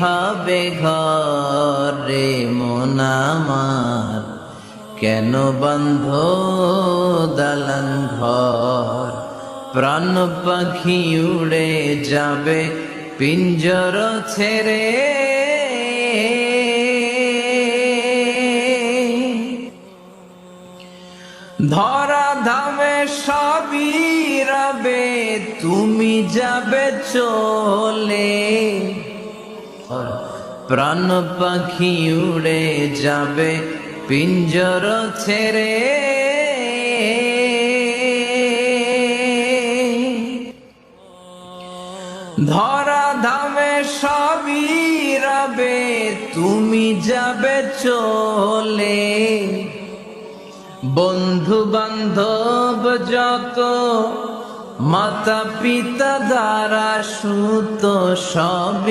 হবে ঘরে মোনামার কেন বন্ধ দালান ঘর? প্রাণ পাখি উড়ে যাবে, পিঞ্জর ছেড়ে। ধরা ধামে সবই রবে, তুমি যাবে চলে। প্রাণ পাখি উড়ে যাবে, পিঞ্জর ছেড়ে। ধরা ধামে সবই রবে, তুমি যাবে চলে। বন্ধু বান্ধব যত মাতা পিতা দ্বারা সুত সবই